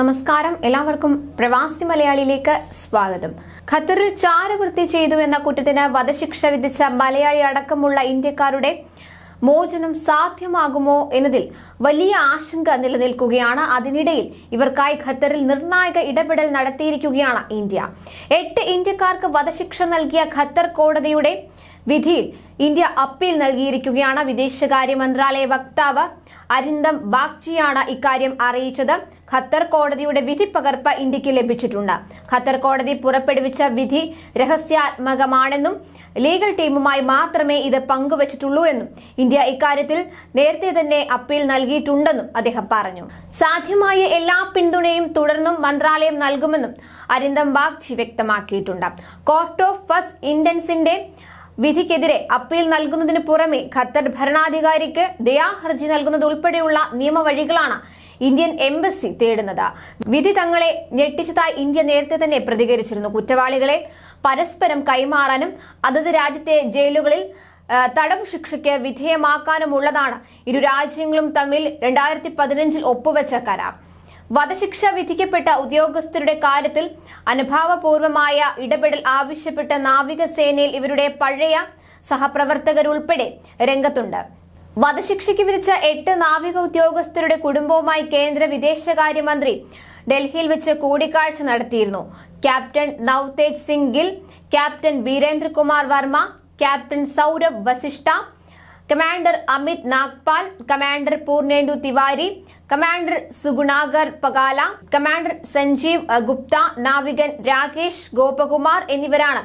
നമസ്കാരം. എല്ലാവർക്കും പ്രവാസി മലയാളിയിലേക്ക് സ്വാഗതം. ഖത്തറിൽ ചാരവൃത്തി ചെയ്തു എന്ന കുറ്റത്തിന് വധശിക്ഷ വിധിച്ച മലയാളി അടക്കമുള്ള ഇന്ത്യക്കാരുടെ മോചനം സാധ്യമാകുമോ എന്നതിൽ വലിയ ആശങ്ക നിലനിൽക്കുകയാണ്. അതിനിടയിൽ ഇവർക്കായി ഖത്തറിൽ നിർണായക ഇടപെടൽ നടത്തിയിരിക്കുകയാണ് ഇന്ത്യ. എട്ട് ഇന്ത്യക്കാർക്ക് വധശിക്ഷ നൽകിയ ഖത്തർ കോടതിയുടെ വിധിയിൽ ഇന്ത്യ അപ്പീൽ നൽകിയിരിക്കുകയാണ്. വിദേശകാര്യ മന്ത്രാലയ വക്താവ് അരിന്ദം ബാഗ്ചിയാണ് ഇക്കാര്യം അറിയിച്ചത്. ഖത്തർ കോടതിയുടെ വിധി പകർപ്പ് ഇന്ത്യയ്ക്ക് ലഭിച്ചിട്ടുണ്ട്. ഖത്തർ കോടതി പുറപ്പെടുവിച്ച വിധി രഹസ്യാത്മകമാണെന്നും ലീഗൽ ടീമുമായി മാത്രമേ ഇത് പങ്കുവച്ചിട്ടുള്ളൂ എന്നും ഇന്ത്യ ഇക്കാര്യത്തിൽ നേരത്തെ തന്നെ അപ്പീൽ നൽകിയിട്ടുണ്ടെന്നും അദ്ദേഹം പറഞ്ഞു. സാധ്യമായ എല്ലാ പിന്തുണയും തുടർന്നും മന്ത്രാലയം നൽകുമെന്നും അരിന്ദം ബാഗ്ചി വ്യക്തമാക്കിയിട്ടുണ്ട്. കോർട്ട് ഓഫ് ഫസ്റ്റ് ഇന്റൻസിന്റെ വിധിക്കെതിരെ അപ്പീൽ നൽകുന്നതിന് പുറമെ ഖത്തർ ഭരണാധികാരിക്ക് ദയാഹർജി നൽകുന്നത് ഉൾപ്പെടെയുള്ള നിയമവഴികളാണ് ഇന്ത്യൻ എംബസി തേടുന്നത്. വിധി തങ്ങളെ ഞെട്ടിച്ചതായി ഇന്ത്യ നേരത്തെ തന്നെ പ്രതികരിച്ചിരുന്നു. കുറ്റവാളികളെ പരസ്പരം കൈമാറാനും അതത് രാജ്യത്തെ ജയിലുകളിൽ തടവ് ശിക്ഷയ്ക്ക് വിധേയമാക്കാനുമുള്ളതാണ്. ഇരു രാജ്യങ്ങളും തമ്മിൽ രണ്ടായിരത്തി പതിനഞ്ചിൽ ഒപ്പുവെച്ച കരാർ. വധശിക്ഷ വിധിക്കപ്പെട്ട ഉദ്യോഗസ്ഥരുടെ കാര്യത്തിൽ അനുഭാവപൂർവമായ ഇടപെടൽ ആവശ്യപ്പെട്ട നാവികസേനയിൽ ഇവരുടെ പഴയ സഹപ്രവർത്തകരുൾപ്പെടെ രംഗത്തുണ്ട്. വധശിക്ഷയ്ക്ക് വിധിച്ച എട്ട് നാവിക ഉദ്യോഗസ്ഥരുടെ കുടുംബവുമായി കേന്ദ്ര വിദേശകാര്യമന്ത്രി ഡൽഹിയിൽ വെച്ച് കൂടിക്കാഴ്ച നടത്തിയിരുന്നു. Captain Navtej Singh Gill captain Virendrakumar Varma captain Saurabh Vasisht commander Amit Nagpal commander Purnendu Tiwari commander Sugunakar Pakala commander Sanjeev Gupta നാവികൻ Rakesh Gopakumar എന്നിവരാണ്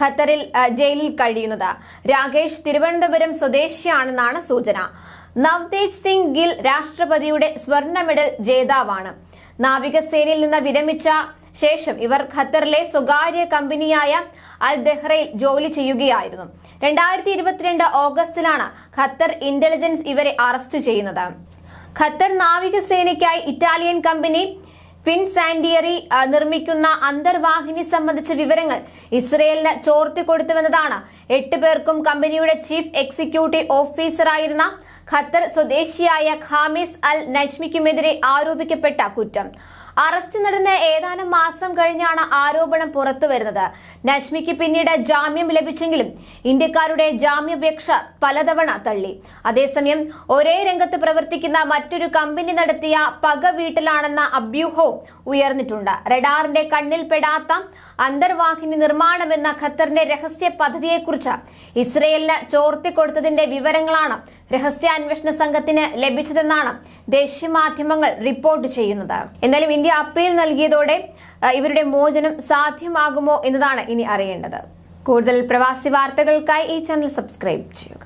ഖത്തറിൽ ജയിലിൽ കഴിയുന്നത്. രാകേഷ് തിരുവനന്തപുരം സ്വദേശിയാണെന്നാണ് സൂചന. നവ്തേജ് സിംഗ് ഗിൽ രാഷ്ട്രപതിയുടെ സ്വർണ മെഡൽ ജേതാവാണ്. നാവികസേനയിൽ നിന്ന് വിരമിച്ച ശേഷം ഇവർ ഖത്തറിലെ സ്വകാര്യ കമ്പനിയായ അൽ ദഹ്റയിൽ ജോലി ചെയ്യുകയായിരുന്നു. രണ്ടായിരത്തി ഇരുപത്തിരണ്ട് ഓഗസ്റ്റിലാണ് ഖത്തർ ഇന്റലിജൻസ് ഇവരെ അറസ്റ്റ് ചെയ്യുന്നത്. ഖത്തർ നാവികസേനയ്ക്കായി ഇറ്റാലിയൻ കമ്പനി ഫിൻസാൻഡിയറി നിർമ്മിക്കുന്ന അന്തർവാഹിനി സംബന്ധിച്ച വിവരങ്ങൾ ഇസ്രയേലിന് ചോർത്തിക്കൊടുത്തുവെന്നതാണ് എട്ട് പേർക്കും കമ്പനിയുടെ ചീഫ് എക്സിക്യൂട്ടീവ് ഓഫീസറായിരുന്ന ഖത്തർ സ്വദേശിയായ ഖാമിസ് അൽ നജ്മിക്കുമെതിരെ ആരോപിക്കപ്പെട്ട കുറ്റം. അറസ്റ്റ് നടന്ന് ഏതാനും മാസം കഴിഞ്ഞാണ് ആരോപണം പുറത്തുവരുന്നത് നജ്മിക്ക് പിന്നീട് ജാമ്യം ലഭിച്ചെങ്കിലും ഇന്ത്യക്കാരുടെ ജാമ്യപേക്ഷ പലതവണ തള്ളി. അതേസമയം ഒരേ രംഗത്ത് പ്രവർത്തിക്കുന്ന മറ്റൊരു കമ്പനി നടത്തിയ പക വീട്ടിലാണെന്ന അഭ്യൂഹവും ഉയർന്നിട്ടുണ്ട്. റഡാറിന്റെ കണ്ണിൽപ്പെടാത്ത അന്തർവാഹിനി നിർമ്മാണമെന്ന ഖത്തറിന്റെ രഹസ്യ പദ്ധതിയെക്കുറിച്ച് ഇസ്രയേലിന് ചോർത്തിക്കൊടുത്തതിന്റെ വിവരങ്ങളാണ് രഹസ്യാന്വേഷണ സംഘത്തിന് ലഭിച്ചതെന്നാണ് ദേശീയ മാധ്യമങ്ങൾ റിപ്പോർട്ട് ചെയ്യുന്നത്. എന്നാലും ഇന്ത്യ അപ്പീൽ നൽകിയതോടെ ഇവരുടെ മോചനം സാധ്യമാകുമോ എന്നതാണ് ഇനി അറിയേണ്ടത്. കൂടുതൽ പ്രവാസി വാർത്തകൾക്കായി ഈ ചാനൽ സബ്സ്ക്രൈബ് ചെയ്യുക